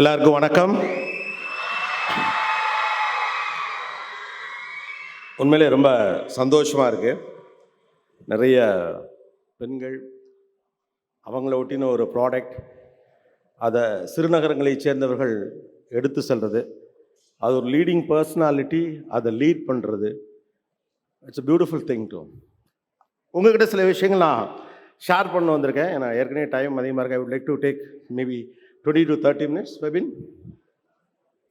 எல்லாருக்கும் வணக்கம். உண்மையிலே ரொம்ப சந்தோஷமாக இருக்கு. நிறைய பெண்கள் அவங்கள ஒட்டின ஒரு ப்ராடக்ட் அதை சிறுநகரங்களைச் சேர்ந்தவர்கள் எடுத்து செல்வது அது ஒரு லீடிங் பர்சனாலிட்டி அதை லீட் பண்ணுறது it's a beautiful thing to உங்கள்கிட்ட சில விஷயங்கள் நான் ஷேர் பண்ண வந்திருக்கேன். ஏன்னா ஏற்கனவே டைம் அதிகமாக இருக்கு. I would like to take maybe twenty to thirty minutes Febin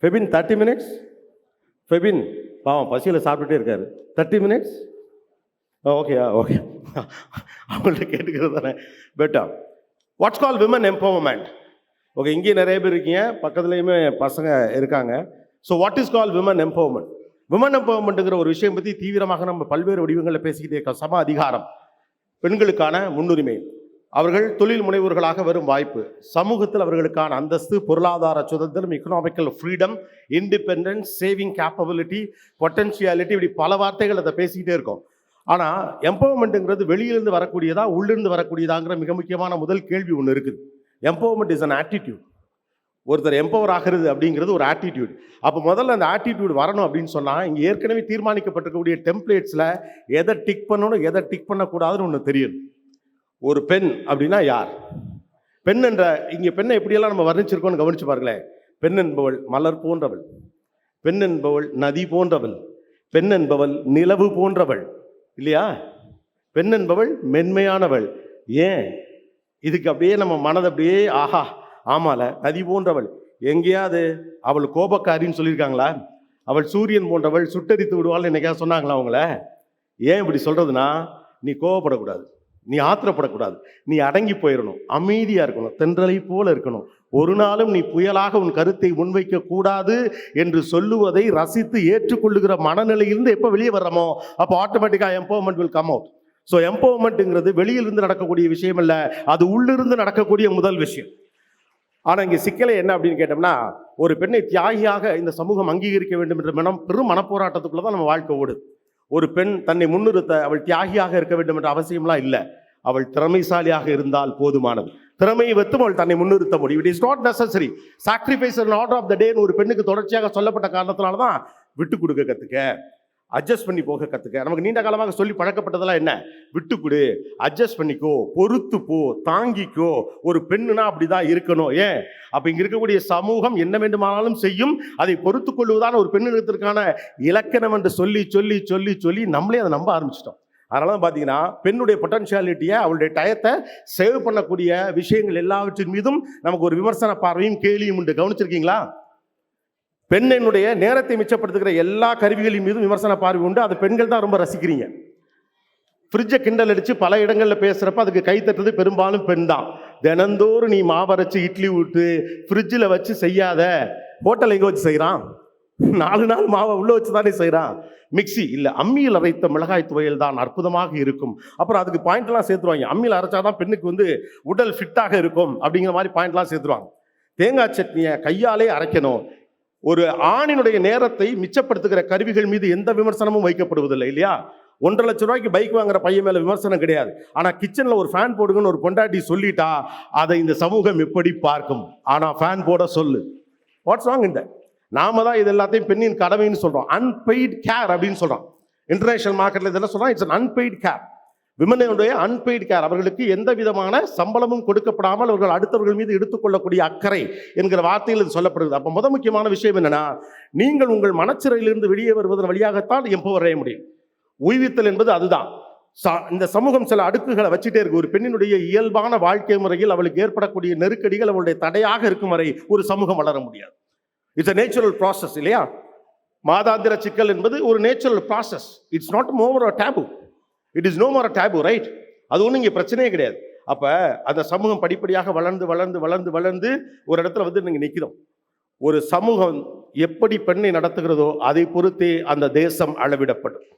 Febin thirty minutes Febin பாவம் பசியில் சாப்பிட்டுட்டே இருக்காரு. தேர்ட்டி மினிட்ஸ் ஓகேயா ஓகே அவங்கள்ட்ட கேட்டுக்கிறது தானே. பெட்டா what's call women empowerment okay இங்கேயும் நிறைய பேர் இருக்கீங்க. பக்கத்துலேயுமே பசங்க இருக்காங்க. So what is call women empowerment women எம்பவர்மெண்ட்டுங்கிற ஒரு விஷயம் பற்றி தீவிரமாக நம்ம பல்வேறு வடிவங்களில் பேசிக்கிட்டே இருக்கோம். சம அதிகாரம். பெண்களுக்கான முன்னுரிமை. அவர்கள் தொழில் முனைவோர்களாக வரும் வாய்ப்பு. சமூகத்தில் அவர்களுக்கான அந்தஸ்து பொருளாதார சுதந்திரம் economical freedom independence saving capability potentiality இப்படி பல வார்த்தைகள் அதை பேசிக்கிட்டே இருக்கோம். ஆனால் எம்பவர்மெண்ட்டுங்கிறது வெளியிலிருந்து வரக்கூடியதா உள்ளிருந்து வரக்கூடியதாங்கிற மிக முக்கியமான முதல் கேள்வி ஒன்று இருக்குது. எம்பவர்மெண்ட் இஸ் அன் ஆட்டிடியூட் ஒருத்தர் எம்பவர் ஆகிறது அப்படிங்கிறது ஒரு ஆட்டிடியூட் அப்போ முதல்ல அந்த ஆட்டிடியூட் வரணும் அப்படின்னு சொன்னால் இங்கே ஏற்கனவே தீர்மானிக்கப்பட்டிருக்கக்கூடிய டெம்ப்ளேட்ஸில் எதை டிக் பண்ணணும் எதை டிக் பண்ணக்கூடாதுன்னு ஒன்று தெரியும். ஒரு பெண் அப்படின்னா யார்? பெண் என்ற இங்கே பெண்ணை எப்படியெல்லாம் நம்ம வர்ணிச்சிருக்கோம்னு கவனிச்சு பாருங்களேன். பெண் என்பவள் மலர் போன்றவள். பெண் என்பவள் நதி போன்றவள். பெண் என்பவள் நிலவு போன்றவள். இல்லையா? பெண் என்பவள் மென்மையானவள். ஏன்? இதுக்கு அப்படியே நம்ம மனதை அப்படியே ஆஹா ஆமால நதி போன்றவள். எங்கேயாவது அவள் கோபக்காரின்னு சொல்லியிருக்காங்களா? அவள் சூரியன் போன்றவள் சுட்டரித்து விடுவாள்னு என்னைக்கா சொன்னாங்களா அவங்கள? ஏன் இப்படி சொல்றதுன்னா நீ கோவப்படக்கூடாது நீ ஆத்திரப்படக்கூடாது. நீ அடங்கி போயிடணும் அமைதியாக இருக்கணும். தென்றலை போல இருக்கணும். ஒரு நாளும் நீ புயலாக உன் கருத்தை முன்வைக்க கூடாது என்று சொல்லுவதை ரசித்து ஏற்றுக்கொள்ளுகிற மனநிலையிலிருந்து எப்போ வெளியே வர்றோமோ அப்போ ஆட்டோமேட்டிக்காக empowerment will come out so எம்பவர்மெண்ட்டுங்கிறது வெளியிலிருந்து நடக்கக்கூடிய விஷயம் இல்லை அது உள்ளிருந்து நடக்கக்கூடிய முதல் விஷயம். ஆனால் இங்கே சிக்கலை என்ன அப்படின்னு கேட்டோம்னா ஒரு பெண்ணை தியாகியாக இந்த சமூகம் அங்கீகரிக்க வேண்டும் என்ற மனம் பெரும் மனப்போராட்டத்துக்குள்ள தான் நம்ம வாழ்க்கை ஓடுது. ஒரு பெண் தன்னை முன்னிறுத்த அவள் தியாகியாக இருக்க வேண்டும் என்ற அவசியம்லாம் இல்லை. அவள் திறமைசாலியாக இருந்தால் போதுமானது. திறமையை வைத்தும் அவள் தன்னை முன்னிறுத்த முடியும். It is not necessary sacrifice order of the டேன்னு ஒரு பெண்ணுக்கு தொடர்ச்சியாக சொல்லப்பட்ட காரணத்தினால தான் விட்டு கொடுக்க கற்றுக்க அட்ஜஸ்ட் பண்ணி போக கற்றுக்க நமக்கு நீண்ட காலமாக சொல்லி பழக்கப்பட்டதெல்லாம் என்ன? விட்டு கொடு அட்ஜஸ்ட் பண்ணிக்கோ. பொறுத்து போ. தாங்கிக்கோ. ஒரு பெண்ணுனா அப்படிதான் இருக்கணும். ஏன்? அப்போ இங்கே இருக்கக்கூடிய சமூகம் என்ன வேண்டுமானாலும் செய்யும். அதை பொறுத்து கொள்வதான ஒரு பெண்ணிடத்திற்கான இலக்கணம் என்று சொல்லி சொல்லி சொல்லி சொல்லி நம்மளே அதை நம்ப ஆரம்பிச்சிட்டோம். அதனால தான் பார்த்தீங்கன்னா பெண்ணுடைய பொட்டன்ஷியாலிட்டியை அவளுடைய டயத்தை சேவ் பண்ணக்கூடிய விஷயங்கள் எல்லாவற்றின் மீதும் நமக்கு ஒரு விமர்சன பார்வையும் கேலியும் உண்டு. கவனிச்சிருக்கீங்களா? பெண்ணினுடைய நேரத்தை மிச்சப்படுத்துகிற எல்லா கருவிகளின் மீதும் விமர்சன பார்வை உண்டு. அது பெண்கள் தான் ரொம்ப ரசிக்கிறீங்க. ஃப்ரிட்ஜை கிண்டல் அடித்து பல இடங்களில் பேசுகிறப்ப அதுக்கு கைத்தட்டுறது பெரும்பாலும் பெண் தான். தினந்தோறும் நீ மாவரைச்சு இட்லி விட்டு ஃப்ரிட்ஜில் வச்சு செய்யாத ஹோட்டல் எங்கே வச்சு செய்கிறான் நாலு நாள் மாவை உள்ளே வச்சு தானே செய்கிறான் மிக்ஸி இல்லை அம்மியில் அரைத்த மிளகாய் துவையல் தான் அற்புதமாக இருக்கும். அப்புறம் அதுக்கு பாயிண்ட்லாம் சேர்த்துருவாங்க. அம்மியில் அரைச்சாதான் பெண்ணுக்கு வந்து உடல் ஃபிட்டாக இருக்கும் அப்படிங்கிற மாதிரி பாயிண்ட்லாம் சேர்த்துருவாங்க. தேங்காய் சட்னியை கையாலே அரைக்கணும். ஒரு ஆணினுடைய நேரத்தை மிச்சப்படுத்துகிற கருவிகள் மீது எந்த விமர்சனமும் வைக்கப்படுவதில்லை இல்லையா? ஒன்றரை லட்ச ரூபாய்க்கு பைக் வாங்குற பையன் மேல விமர்சனம் கிடையாது. ஆனா கிச்சன்ல ஒரு ஃபேன் போடுங்கன்னு ஒரு பொண்டாட்டி சொல்லிட்டா அதை இந்த சமூகம் எப்படி பார்க்கும்? ஆனா ஃபேன் போட சொல்லு. வாட்ஸ் ராங் இந்த நாம தான் இது எல்லாத்தையும் பெண்ணின் கடமைன்னு சொல்றோம். அன்பெய்ட் கேர் அப்படின்னு சொல்றோம். இன்டர்நேஷனல் மார்க்கெட்ல இதெல்லாம் சொல்றோம். இட்ஸ் அன்பெய்ட் கேர் விமனுடைய அன்பெய்ட் கேர் அவர்களுக்கு எந்த விதமான சம்பளமும் கொடுக்கப்படாமல் அவர்கள் அடுத்தவர்கள் மீது எடுத்துக்கொள்ளக்கூடிய அக்கறை என்கிற வார்த்தையில் இது சொல்லப்படுகிறது. அப்போ முத முக்கியமான விஷயம் என்னன்னா நீங்கள் உங்கள் மனச்சிறையிலிருந்து வெளியே வருவதன் வழியாகத்தான் எம்போ வரைய முடியும். உய்வித்தல் என்பது அதுதான். இந்த சமூகம் சில அடுக்குகளை வச்சுட்டே இருக்கு. ஒரு பெண்ணினுடைய இயல்பான வாழ்க்கை முறையில் அவளுக்கு ஏற்படக்கூடிய நெருக்கடிகள் அவளுடைய தடையாக இருக்கும் வரை ஒரு சமூகம் வளர முடியாது. இட்ஸ் அ நேச்சுரல் ப்ராசஸ் இல்லையா? மாதாந்திர சிக்கல் என்பது ஒரு natural process it's not more a taboo it is no more a taboo right அது ஒன்றும் இங்கே பிரச்சனையே கிடையாது. அப்போ அந்த சமூகம் படிப்படியாக வளர்ந்து வளர்ந்து வளர்ந்து வளர்ந்து ஒரு இடத்துல வந்து நீங்கள் நிற்கிறோம் ஒரு சமூகம் எப்படி பெண்ணை நடத்துகிறதோ அதை பொறுத்தே அந்த தேசம் அளவிடப்படும்.